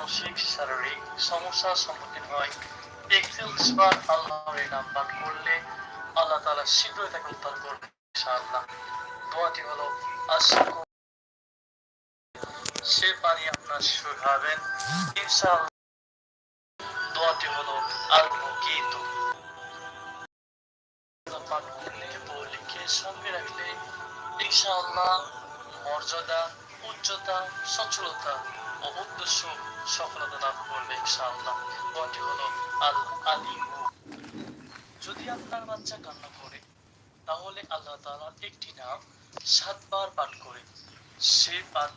মানসিক, শারীরিক সমস্যার সম্মুখীন হয়। একচল্লিশ বার আল্লাহর এই নাম পাঠ করলে আল্লাহ তাআলা শীঘ্রই তাকে উদ্ধার করবে দোয়াটি হলো সে পানি আপনার দোয়াটি হলো আল মুকিত পাঠ করলে সঙ্গে রাখলে, ইনশাআল্লাহ মর্যাদা, উচ্চতা, সচ্ছলতা ও উদ্দেশ্য সফলতা লাভ করবে, ইনশাআল্লাহ। দোয়াটি হলো আল আলিমু। যদি আপনার বাচ্চা কান্না করে, তাহলে আল্লাহ তাআলার একটি নাম সাতবার পাঠ করে। সে পাঠ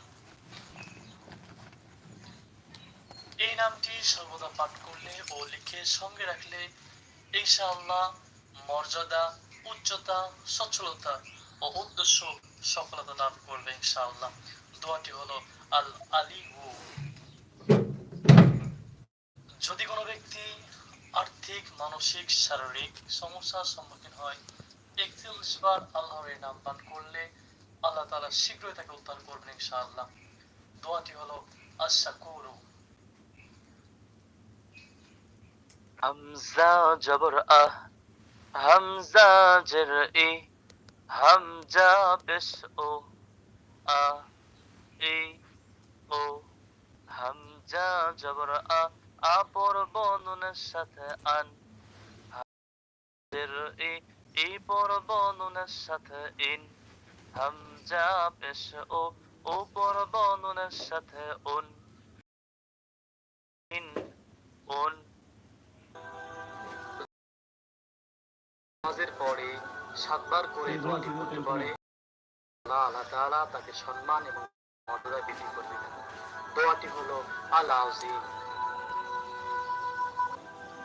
এই নামটি সর্বদা পাঠ করলে ও লিখে সঙ্গে রাখলে ইনশাআল্লাহ মর্যাদা, উচ্চতা, সচ্ছলতা ও উদ্দেশ্য সফলতা লাভ করবে ইনশাআল্লাহ। দোয়াটি হলো আল আলিহু যদি কোনো ব্যক্তি আর্থিক, মানসিক, শারীরিক সমস্যার সম্মুখীন হয় একচল্লিশ বার আল্লাহর এই নাম পান করলে আল্লাহ তাআলা শীঘ্রই তাকে উদ্ধার করবেন ইনশাআল্লাহ। দোয়াটি হলো আশাকুরু হামজা জবর আহ হামজা জের ই হামজা পেশ ও আ ই ও, হামজা জবর আ আপর বনুনের সাথে আন ই ই পর বনুনের সাথে ইন হামজা পেশ ও উপর বনুনের সাথে উন ইন উন। নামাজের পরে সাতবার করে দোয়াটি করতে পারে। আল্লাহ তাআলা তাকে সম্মান এবং মর্যাদা বৃদ্ধি করে দিবেন দোয়াটি হলো আল্লাহ আজিম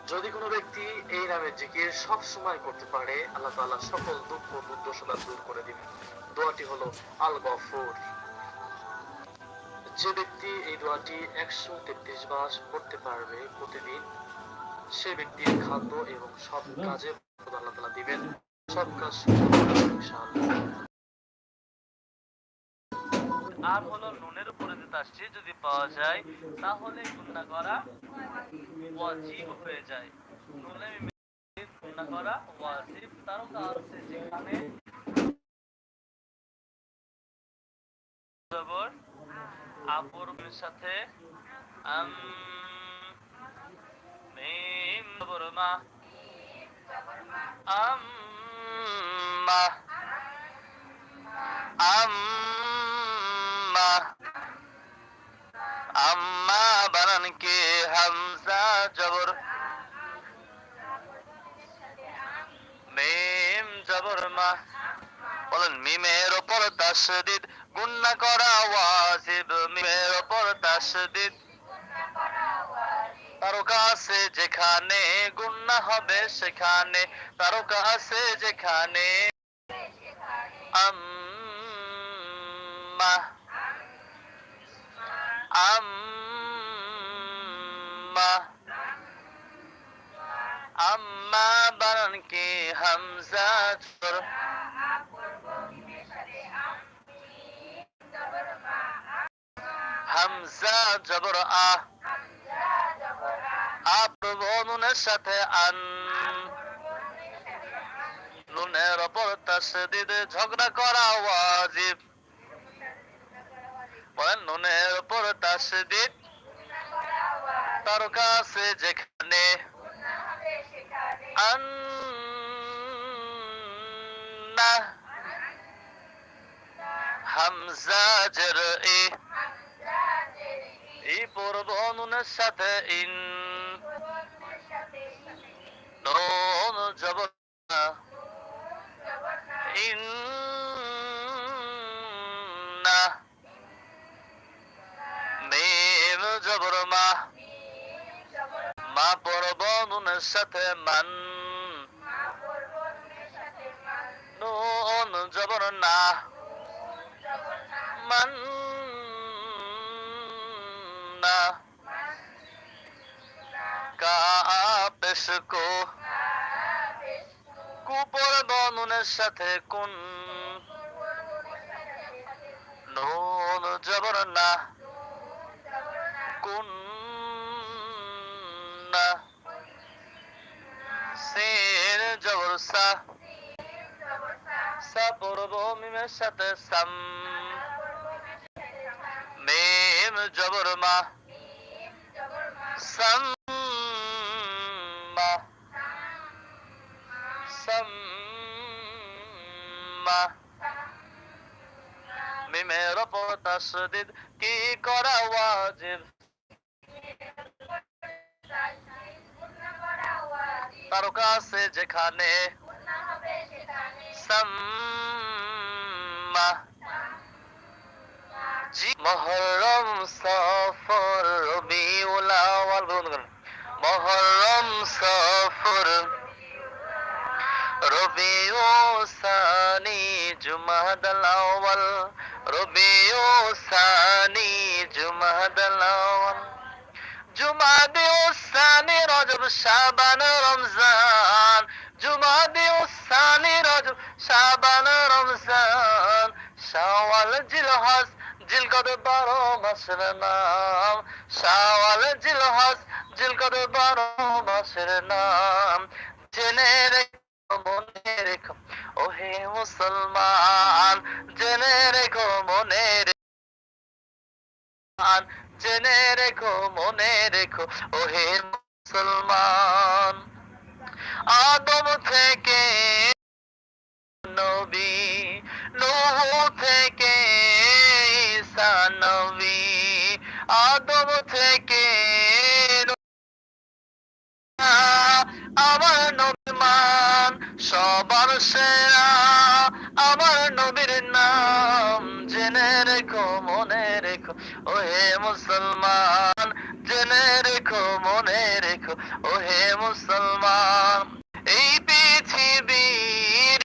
যদি কোনো ব্যক্তি এই নামের জিকির সব সময় করতে পারে আল্লাহ তাআলা সকল দুঃখ দুর্দশা দূর করে দিবেন। দোয়াটি হলো আল গফুর যে ব্যক্তি এই দোয়াটি একশো তেত্রিশ বার করতে পারবে প্রতিদিন সে ব্যক্তির খাদ্য এবং সব কাজে আল্লাহ তাআলা দিবেন। সব কাজ ইনশাআল্লাহ। আর হলো নুনের উপরে যে তাসটি যদি পাওয়া যায়, তাহলে গুণা করা ওয়াজিব হয়ে যায়। নুনে করা ওয়াজিব আছে যেখানে জবর আপরের সাথে, আম মিম জবর মা আম্মা আম্মা বানান কে হামজা জবর। মিম জবর মা। বলেন, মিমের ওপর তাসদিদ, গুন্না করা ওয়াজিব। মিমের ওপর তাসদিদ। তারকা আছে যেখানে গুন্না হবে সেখানে, তারকা আছে যেখানে। আম্মা আম্মা আম্মা আ সাথে আন ঝগড়া করা ওয়াজিব বলেন নুনের তাসদিদ তার কাছে যেখানে হামজা জের ই এই পূর্ব সাথে ইন নুন জবর ইন জবর মা মা পড়ব নুনের সাথে মান নুন জবর না মান না কা পেশ কো কুপর নুনের সাথে কোন নুন জবর না জবর সা সা পড়ব মিমের সাথে সাম। মিম জবর মা সাম। মা সাম। মা মিমের ওপর তাসদিদ কি করা তার কাছে যেখানে সাম্মা জি মহরম সফর রবিউল আওয়াল বলুন বলুন। মহরম সফর রবিউ সানি জুমাদাল আওয়াল রবিউ সানি জুমাদাল আওয়াল জুমাদে উসানি রজব শাবান রমজান। জুমাদে উসানি রজব শাবান রমজান। শাওয়াল, জিলহজ, জিলকদ বারো মাসের নাম। শাওয়াল, জিলহজ, জিলকদ বারো মাসের নাম। জেনে রেখো, মনে রেখো, ওহে মুসলমান। জেনে রেখো, মনে রেখো। জেনে রেখো, মনে রেখো, ওহে মুসলমান। আদম থেকে নবী, নূহ থেকে ঈসা নবী, আদম থেকে আমার নবীমান সবার সেরা, আমার নবীর নাম জেনে রেখো ওহে মুসলমান, জেনে রেখো, মনে রেখো ও হে মুসলমান, এই পৃথিবীর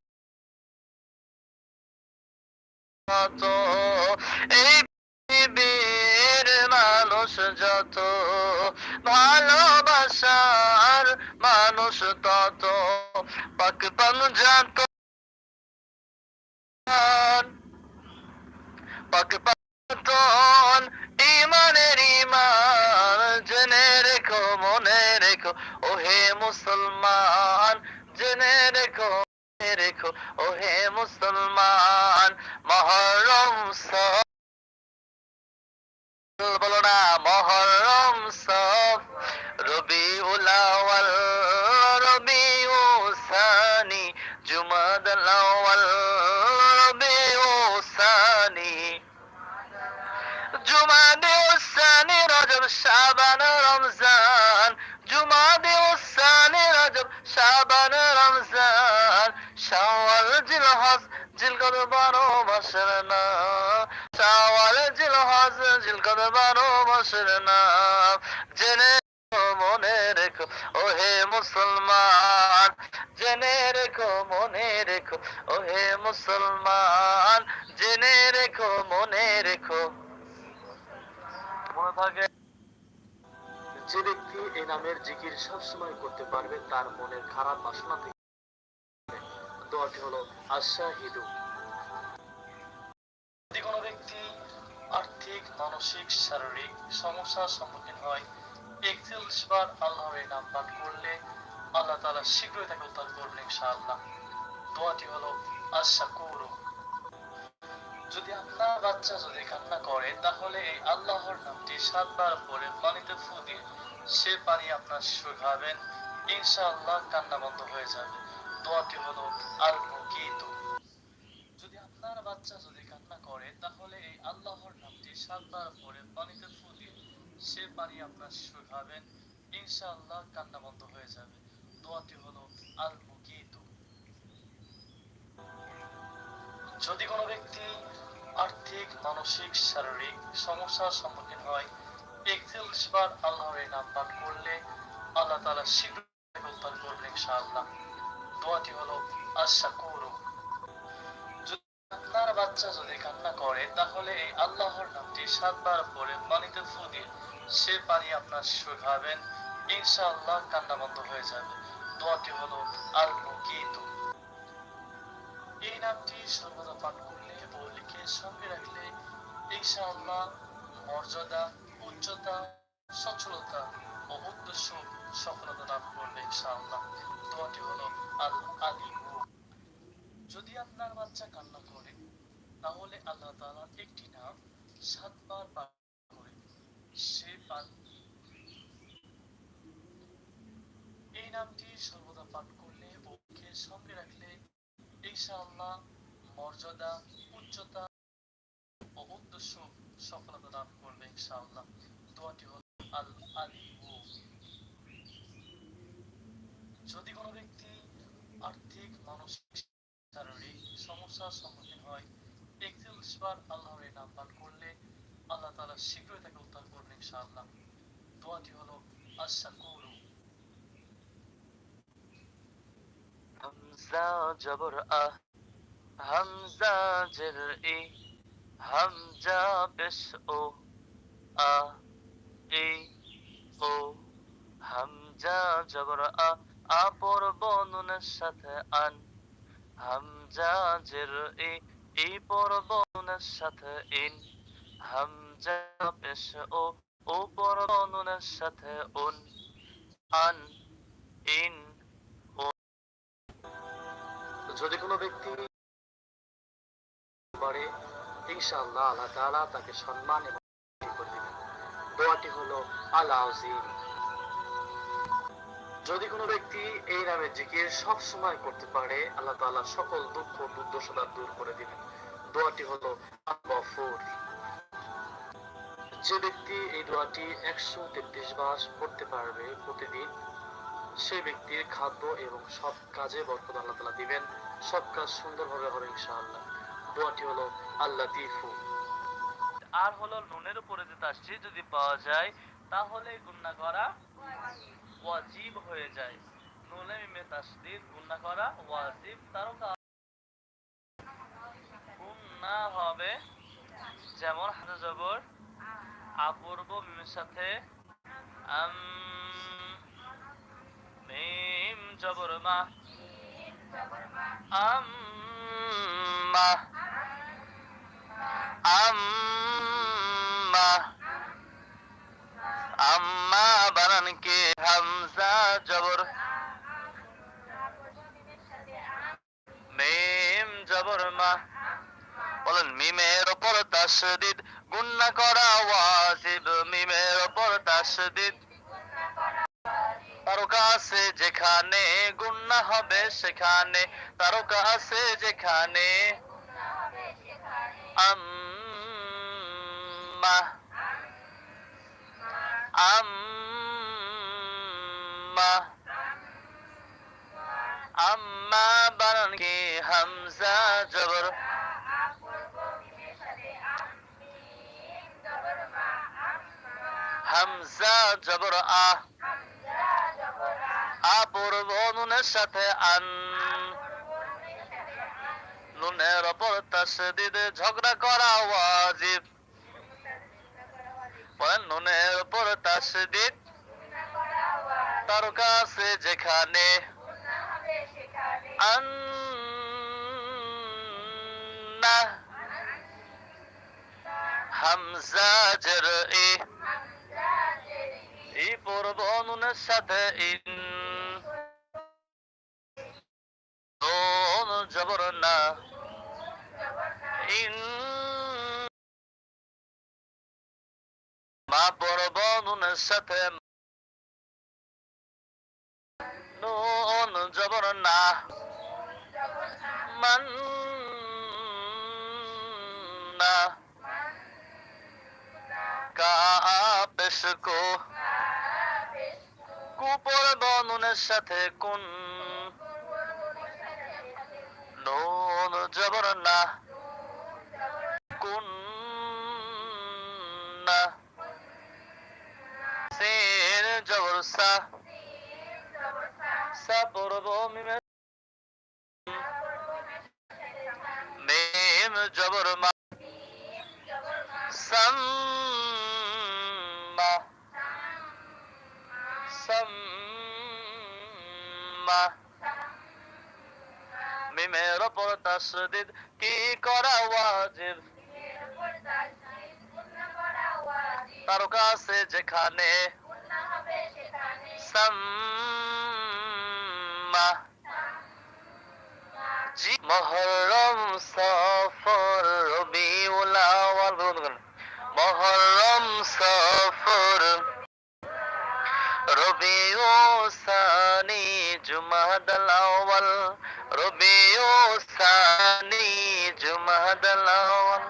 যত, এই পৃথিবীর মানুষ যত, ভালোবাসার মানুষ তত পাক পাঞ্জাত পাক ওহে মুসলমান, জেনে রেখো রেখো। ওহে মুসলমান, মহরম বলো না, মহরম সব রবি উলাওয়াল রবি সানি। জুমাদ আওয়াল রবি সানি। জুমাদে সানি, রজব শাবান শাওয়াল জিলহজ জিলকদ বারো মাসের না। শাওয়াল জিলহজ জিলকদ বারো মাসের নাম জেনে মনে রেখো, ওহে মুসলমান। জেনে রেখো, মনে রেখো, ওহে মুসলমান। জেনে রেখো, মনে রেখো। মনে থাকে, যে ব্যক্তি এই নামের জিকির সবসময় করতে পারবে, তার মনের খারাপ বাসনা থেকে। দোয়াটি হলো আশাহিদু। যদি কোনো ব্যক্তি আর্থিক, মানসিক, শারীরিক সমস্যার সম্মুখীন হয় বার আল্লাহর এই নাম পাঠ করলে আল্লাহ তাআলা শীঘ্রই তাকে করবেন ইনশাআল্লাহ। দোয়াটি হলো আশা যদি আপনার বাচ্চা যদি কান্না করে, তাহলে এই আল্লাহর নামটি সাতবার পরে পানিতে ফু দিয়ে সে পানি আপনার শিশু ইনশাআল্লাহ কান্না বন্ধ হয়ে যাবে। দোয়াটি হলো আল মুকিতু যদি আপনার বাচ্চা যদি কান্না করে, তাহলে এই আল্লাহর নামটি সাতবার পরে পানিতে ফু দিয়ে সে পানি আপনার শিশু খাবেন ইনশাআল্লাহ কান্না বন্ধ হয়ে যাবে। দোয়াটি হলো আল মুকিতু যদি কোনো ব্যক্তি আর্থিক, মানসিক, শারীরিক সমস্যার সম্মুখীন হয় একচল্লিশ বার আল্লাহর নাম পাঠ করলে আল্লাহ তাআলা শীঘ্রই তাকে উদ্ধার করবেন ইনশাআল্লাহ। দোয়াটি হলো আশা করু যদি আপনার বাচ্চা যদি কান্না করে, তাহলে এই আল্লাহর নামটি সাতবার পরে পানিতে ফু সে পানি আপনার শিশু খাবেন ইনশাআল্লাহ কান্না বন্ধ হয়ে যাবে। দোয়াটি হলো মুকিতু এই নামটি সর্বদা পাঠ করলে ও লিখে সঙ্গে রাখলে ইনশাআল্লাহ মর্যাদা, উচ্চতা, সচ্ছলতা ও উদ্দেশ্য সফলতা লাভ করবে ইনশাআল্লাহ দোয়াটি হলো। আল আলিম। যদি আপনার বাচ্চা কান্না করে, তাহলে আল্লাহ তাআলা একটি নাম সাতবার পাঠ করে। সে পাঠ এই নামটি সর্বদা পাঠ করলে ওকে সঙ্গে রাখলে ইনশাআল্লাহ মর্যাদা, উচ্চতা ও উদ্দেশ্য সফলতা লাভ করবে ইনশাআল্লাহ। দোয়াটি হল আল আলিমু। যদি কোনো ব্যক্তি আর্থিক, মানসিক, শারীরিক সমস্যার সম্মুখীন হয় একচল্লিশ বার আল্লাহর নাম পাঠ করলে আল্লাহ তাআলা শীঘ্রই তাকে উদ্ধার করবেন ইনশাআল্লাহ। দোয়াটি হলো হামজা জবর আ হামজা জের হামজা পেশ ও আ ও, হামজা জবর আ আপর বনুনের সাথে আন। হামজা জের ই পর বনুনের সাথে ইন। হামজা পেশ ও ও পর বনুনের সাথে উন। আন, ইন যদি কোনো ব্যক্তি করে ইনশাআল্লাহ আল্লাহ তাআলা তাকে সম্মান এবং দোয়াটি হলো আল্লাহ আজিম যদি কোনো ব্যক্তি এই নামের জিকির সব সময় করতে পারে, আল্লাহ তাআলা সকল দুঃখ দুর্দশা দূর করে দিবেন। দোয়াটি হলো গফুর যে ব্যক্তি এই দোয়াটি একশো তেত্রিশ বার পড়তে পারবে প্রতিদিন, সেই ব্যক্তির খাদ্য এবং সব কাজে বরকত আল্লাহ তালা দিবেন। সব কাজ সুন্দরভাবে হবে ইনশাআল্লাহ। দোয়াটি হলো আল্লাহ তিফু আর হলো নুনের উপরে যে তাসটি যদি পাওয়া যায়, তাহলে গুন্না করা ওয়াজিব হয়ে যায়। নুনে মিমে তাসদিদ গুন্না করা ওয়াজিব, তারও কাজ গুন্না হবে। যেমন হাজা জবর আপূর্ব মিমের সাথে, আম, মিম জবর মা, আম্মা আম্মা আম্মা বানান কে হামজা জবর। মিম জবর মা। বলেন, মিমের ওপর তাসদিদ, গুন্না করা ওয়াজিব, মিমের ওপর তাসদিদ। তারকা আছে যেখানে গুন্না হবে সেখানে, তারকা আছে যেখানে। আম্মা আম্মা আম্মা বানান কি হামজা জবর হামজা জবর আ আপূর্ব নুনের সাথে আন নুনের ওপর তাসদিদ ঝগড়া করা ওয়াজিব বলেন নুনের ওপর তাসদিদ তার কাছে যেখানে আন হামজা জের ই ই পূর্ব নুনের সাথে ইন জবর না ইন সাথে নুন জবর না মান না কা পেশ কো কুপর বনুনের সাথে কোন নুন জবর না সাম্মা সাম্মা মিমের ওপর তাসদিদ কি করা ওয়াজিব তার কাছে যেখানে মুসাম্মা জি মহরম সফর রবিউল আওয়াল। মহরম সফর। রবিউ সানি জুমাদাল আওয়াল রবিউ সানি জুমাদাল আওয়াল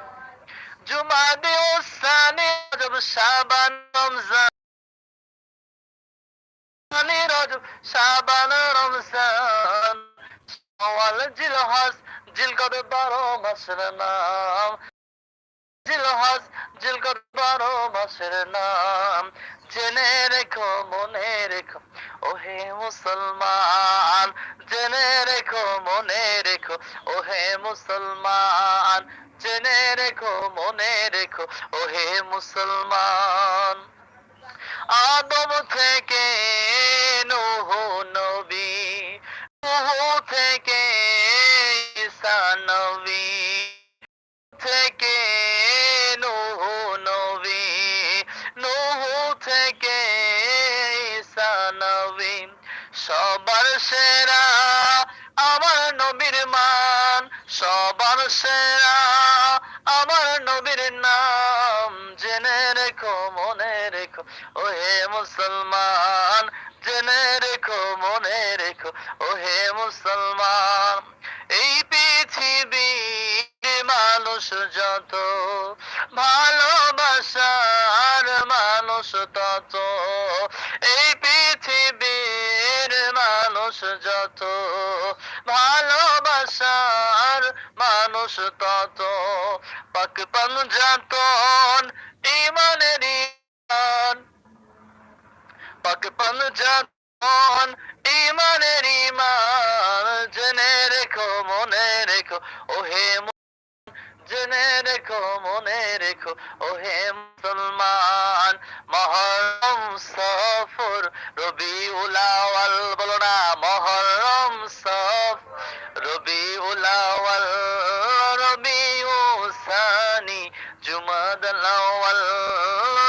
জুমাদে সানি রজব শাবান রমজান। সানি রজব শাবান রমজান। শাওয়াল জিলহজ জিলকদ বারো মাসের নাম। জিলহজ জিলকদ বারো মাসের নাম। জেনে রেখো, মনে রেখো, ওহে মুসলমান। জেনে রেখো, মনে রেখো, ওহে মুসলমান। জেনে রেখো, মনে রেখো, ওহে মুসলমান। আদম থেকে নূহ নবী, নূহ থেকে ঈসা নবী। মুসলমান, এই পৃথিবীর মানুষ যত, ভালোবাসার মানুষ তত, এই পৃথিবীর মানুষ যত, ভালোবাসার মানুষ তত। পাক পাঞ্জাতন ইমানের ইমান পাক পাঞ্জাতন ইমানের ইমান, জেনে রেখো, মনে রেখো, ওহে মু- জেনে রেখো, মনে রেখো, ওহে মুসলমান, মহরম সফর রবি উলাওয়াল বলো না, মহরম সফ রবি উলাওয়াল রবি সানি জুমাদ আওয়াল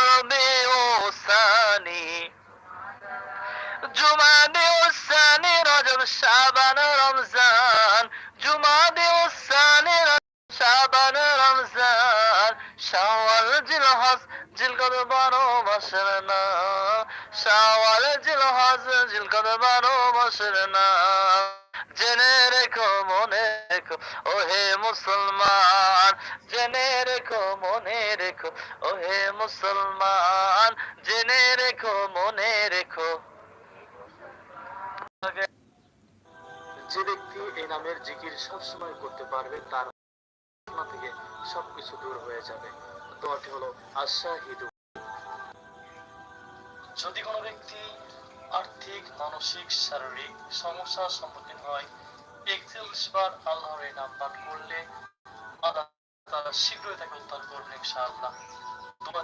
রবি সানি জুমাদে সানি রজব শাবান রমজান জুমাদে সানি শাবান রমজান শাওয়াল জিলহজ জিলকদ বারো মাসের না শাওয়াল জিলহজ জিলকদ বারো মাসের না জেনে রেখো মনে রেখো ওহে মুসলমান জেনে রেখো মনে রেখো ওহে মুসলমান জেনে রেখো মনে রেখো যে ব্যক্তি এই নামের জিকির সবসময় করতে পারবে, তার থেকে সবকিছু দূর হয়ে যাবে। দোয়াটি হলো, আশাহিদু। যদি কোনো ব্যক্তি আর্থিক, মানসিক, শারীরিক সমস্যার সম্মুখীন হয় একচল্লিশ বার আল্লাহর এই নাম পাঠ করলে আল্লাহ তারা শীঘ্রই তাকে উদ্ধার করবেন ইনশাআল্লাহ। দোয়াটি